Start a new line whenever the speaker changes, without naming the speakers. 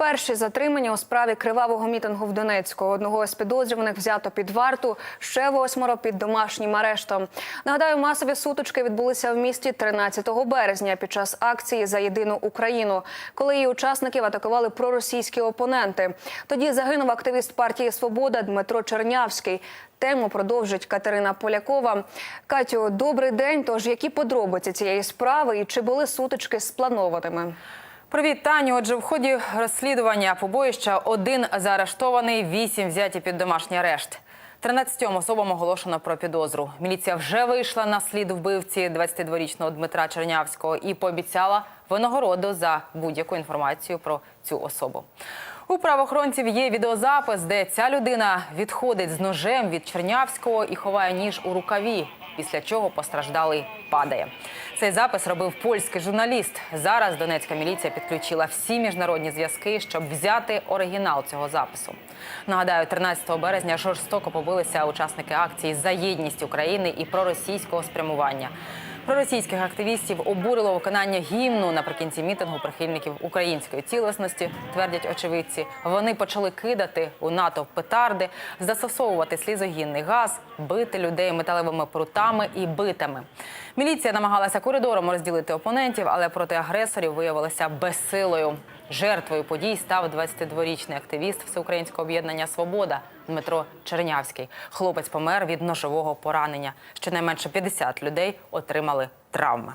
Перші затримання у справі кривавого мітингу в Донецьку. Одного з підозрюваних взято під варту, ще восьмеро під домашнім арештом. Нагадаю, масові сутички відбулися в місті 13 березня під час акції за єдину Україну, коли її учасників атакували проросійські опоненти. Тоді загинув активіст партії Свобода Дмитро Чернявський. Тему продовжить Катерина Полякова. Катю, добрий день. Тож які подробиці цієї справи і чи були сутички спланованими?
Привіт, Таню. Отже, в ході розслідування побоїща один заарештований, вісім взяті під домашній арешт. 13 особам оголошено про підозру. Міліція вже вийшла на слід вбивці 22-річного Дмитра Чернявського і пообіцяла винагороду за будь-яку інформацію про цю особу. У правоохоронців є відеозапис, де ця людина відходить з ножем від Чернявського і ховає ніж у рукаві, після чого постраждалий падає. Цей запис робив польський журналіст. Зараз донецька міліція підключила всі міжнародні зв'язки, щоб взяти оригінал цього запису. Нагадаю, 13 березня жорстоко побилися учасники акції за єдність України і проросійського спрямування. Проросійських активістів обурило виконання гімну наприкінці мітингу прихильників української цілісності, твердять очевидці. Вони почали кидати у НАТО петарди, застосовувати слізогінний газ, бити людей металевими прутами і битами. Міліція намагалася коридором розділити опонентів, але проти агресорів виявилася безсилою. Жертвою подій став 22-річний активіст Всеукраїнського об'єднання Свобода Дмитро Чернявський. Хлопець помер від ножового поранення. Щонайменше 50 людей отримали травми.